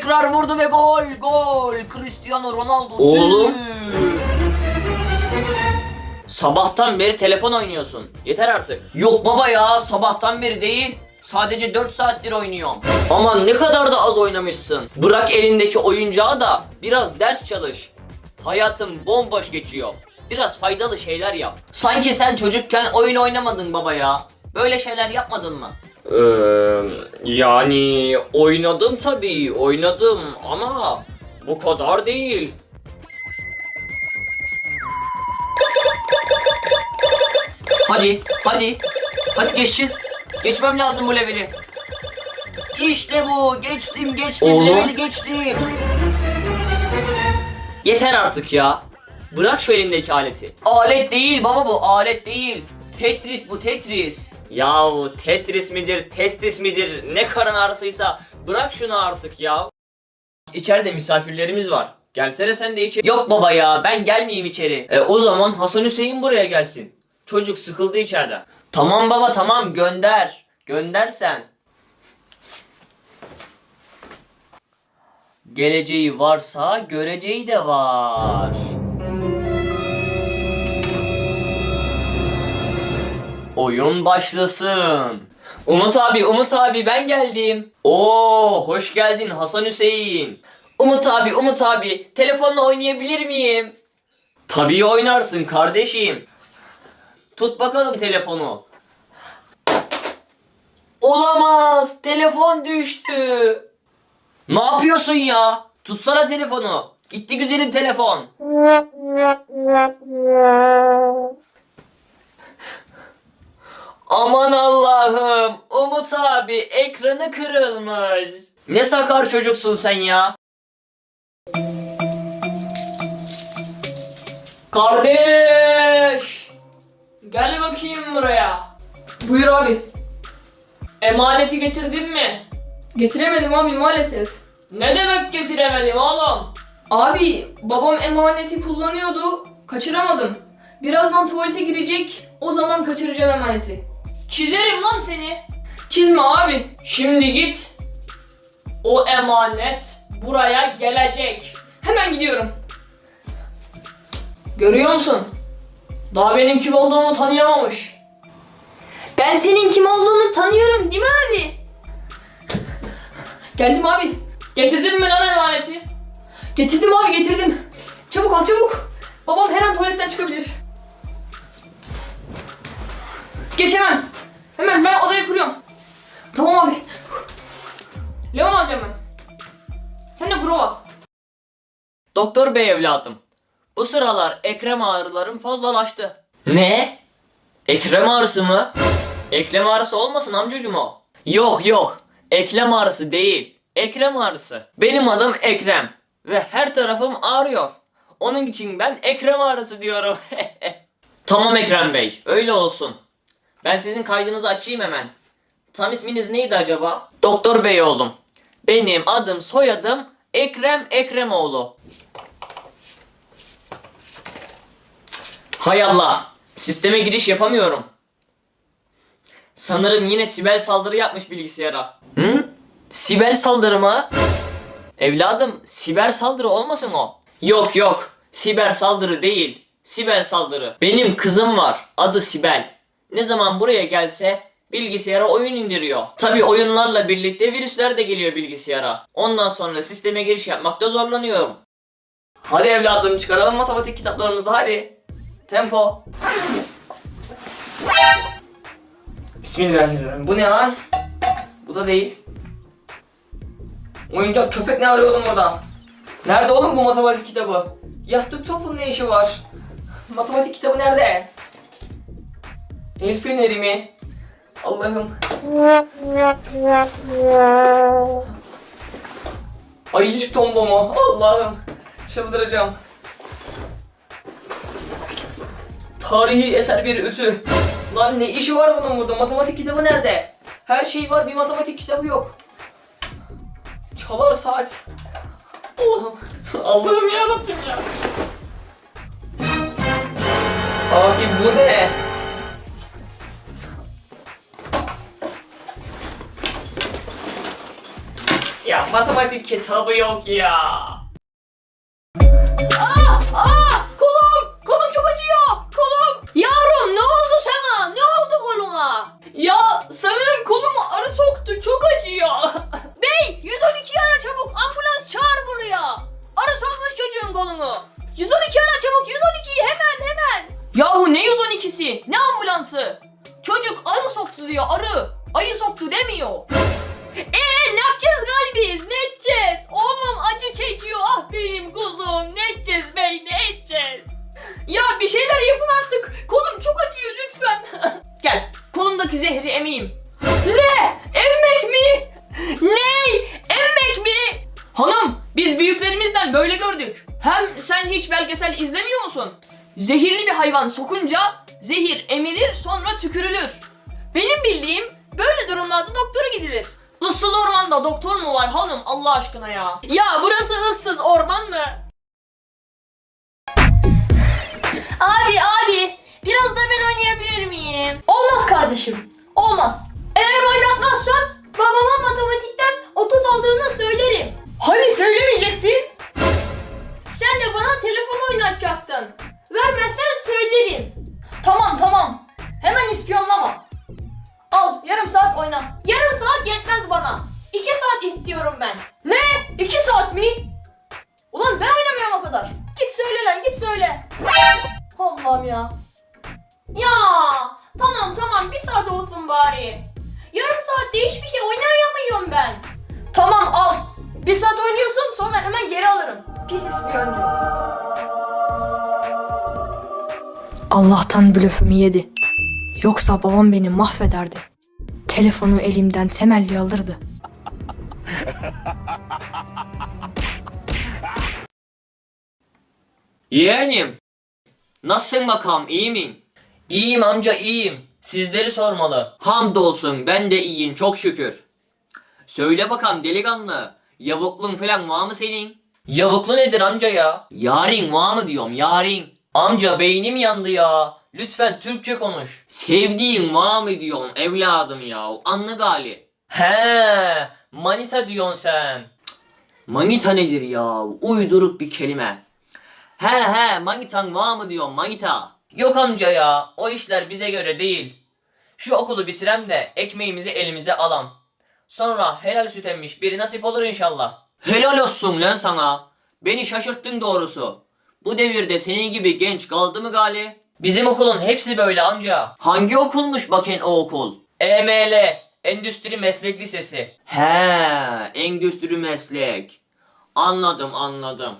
Tekrar vurdu ve gol gol. Cristiano Ronaldo. Oğlum. Sabahtan beri telefon oynuyorsun. Yeter artık. Yok baba ya sabahtan beri değil. Sadece 4 saattir oynuyorum. Aman ne kadar da az oynamışsın. Bırak elindeki oyuncağı da biraz ders çalış. Hayatın bomboş geçiyor. Biraz faydalı şeyler yap. Sanki sen çocukken oyun oynamadın baba ya. Böyle şeyler yapmadın mı? Yani oynadım tabii oynadım ama bu kadar değil. Hadi, hadi. Hadi geçeceğiz. Geçmem lazım bu leveli. İşte bu. Geçtim, geçtim. Oğlum. Leveli geçtim. Yeter artık ya. Bırak şu elindeki aleti. Alet değil baba bu. Alet değil. Tetris bu Tetris. Yahu Tetris midir, testis midir, ne karın ağrısıysa bırak şunu artık ya. İçeride misafirlerimiz var. Gelsene sen de içeri. Yok baba ya ben gelmeyeyim içeri. E o zaman Hasan Hüseyin buraya gelsin. Çocuk sıkıldı içeride. Tamam baba tamam gönder. Gönder sen. Geleceği varsa göreceği de var. Oyun başlasın. Umut abi, Umut abi ben geldim. Oo, hoş geldin Hasan Hüseyin. Umut abi, Umut abi, telefonla oynayabilir miyim? Tabii oynarsın kardeşim. Tut bakalım telefonu. Olamaz, telefon düştü. Ne yapıyorsun ya? Tutsana telefonu. Gitti güzelim telefon. Aman Allah'ım. Umut abi ekranı kırılmış. Ne sakar çocuksun sen ya? Kardeş! Gel bakayım buraya. Buyur abi. Emaneti getirdin mi? Getiremedim abi maalesef. Ne demek getiremedim oğlum? Abi babam emaneti kullanıyordu. Kaçıramadım. Birazdan tuvalete girecek. O zaman kaçıracağım emaneti. Çizerim lan seni. Çizme abi. Şimdi git. O emanet buraya gelecek. Hemen gidiyorum. Görüyor musun? Daha benim kim olduğumu tanıyamamış. Ben senin kim olduğunu tanıyorum değil mi abi? Geldim abi. Getirdin mi lan emaneti? Getirdim abi getirdim. Çabuk al çabuk. Babam her an tuvaletten çıkabilir. Geç hemen. Ben odayı kuruyorum. Tamam abi. Leon alacağım ben. Sen de Grova. al. Doktor bey evladım. Bu sıralar ekrem ağrılarım fazlalaştı. Ne? Ekrem ağrısı mı? Eklem ağrısı olmasın amcacım o. Yok yok. Eklem ağrısı değil. Ekrem ağrısı. Benim adım Ekrem. Ve her tarafım ağrıyor. Onun için ben Ekrem ağrısı diyorum. tamam Ekrem Bey. Öyle olsun. Ben sizin kaydınızı açayım hemen. Tam isminiz neydi acaba? Doktor Bey oğlum. Benim adım soyadım Ekrem Ekremoğlu. Hay Allah. Sisteme giriş yapamıyorum. Sanırım yine Sibel saldırı yapmış bilgisayara. Hı? Sibel saldırı mı? Evladım, siber saldırı olmasın o? Yok yok. Siber saldırı değil. Sibel saldırı. Benim kızım var. Adı Sibel. Ne zaman buraya gelse bilgisayara oyun indiriyor. Tabi oyunlarla birlikte virüsler de geliyor bilgisayara. Ondan sonra sisteme giriş yapmakta zorlanıyorum. Hadi evladım çıkaralım matematik kitaplarımızı hadi. Tempo. Bismillahirrahmanirrahim. Bu ne lan? Bu da değil. Oyuncak köpek ne arıyor oğlum orada? Nerede oğlum bu matematik kitabı? Yastık topun ne işi var? Matematik kitabı nerede? El feneri? Allah'ım. Ayıcık tombo? Allah'ım. Çıldıracağım. Tarihi eser bir ütü. Lan ne işi var bunun burada? Matematik kitabı nerede? Her şey var bir matematik kitabı yok. Çalar saat. Allah'ım. Allah'ım ya Rabbim ya. Abi bu ne? Matematik kitabı yok ya. Aa, aa, kolum, kolum çok acıyor, kolum. Yavrum ne oldu sana? Ne oldu koluna? Ya sanırım koluma arı soktu, çok acıyor. Bey, 112 ara çabuk, ambulans çağır buraya. Arı sokmuş çocuğun kolunu. 112 ara çabuk, 112 hemen hemen. Yahu ne 112'si? Ne ambulansı? Çocuk arı soktu diyor, arı. Ayı soktu demiyor. Eee ne yapacağız galibiz? Ne edeceğiz? Oğlum acı çekiyor. Ah benim kuzum. Ne edeceğiz bey? Ne edeceğiz? Ya bir şeyler yapın artık. Kolum çok acıyor lütfen. Gel. Kolumdaki zehri emeyim. Ne? Emmek mi? Ney? Emmek mi? Hanım biz büyüklerimizden böyle gördük. Hem sen hiç belgesel izlemiyor musun? Zehirli bir hayvan sokunca zehir emilir sonra tükürülür. Benim bildiğim böyle durumlarda doktora gidilir. Issız ormanda doktor mu var hanım Allah aşkına ya? Ya burası ıssız orman mı? Abi abi biraz da ben oynayabilir miyim? Olmaz kardeşim. Olmaz. Eğer oynatmazsan babama matematikten 30 aldığını söylerim. Hani söylemeyecektin? Sen de bana telefon oynatacaktın. Vermezsen söylerim. Tamam tamam. Hemen ispiyonlama. Al yarım saat oyna. Kadar. Git söyle lan git söyle. Allah'ım ya. Ya tamam tamam bir saat olsun bari. Yarım saatte hiçbir şey oynayamıyorum ben. Tamam al. Bir saat oynuyorsun sonra hemen geri alırım. Pis ispiyoncu. Allah'tan blöfümü yedi. Yoksa babam beni mahvederdi. Telefonu elimden temelli alırdı. Yeğenim. Nasılsın bakalım iyi miyim? İyiyim amca iyiyim. Sizleri sormalı. Hamdolsun ben de iyiyim çok şükür. Söyle bakalım delikanlı. Yavuklun falan var mı senin? Yavuklu nedir amca ya? Yarin var mı diyorum yarin. Amca beynim yandı ya. Lütfen Türkçe konuş. Sevdiğin var mı diyorsun evladım ya. Anla gali. He, manita diyorsun sen. Manita nedir ya? Uyduruk bir kelime. He he manitan var mı diyorum manita. Yok amca ya o işler bize göre değil. Şu okulu bitirem de ekmeğimizi elimize alam. Sonra helal süt emmiş biri nasip olur inşallah. Helal olsun lan sana. Beni şaşırttın doğrusu. Bu devirde senin gibi genç kaldı mı gali? Bizim okulun hepsi böyle amca. Hangi okulmuş bakın o okul? EML Endüstri Meslek Lisesi. He, endüstri meslek. Anladım anladım.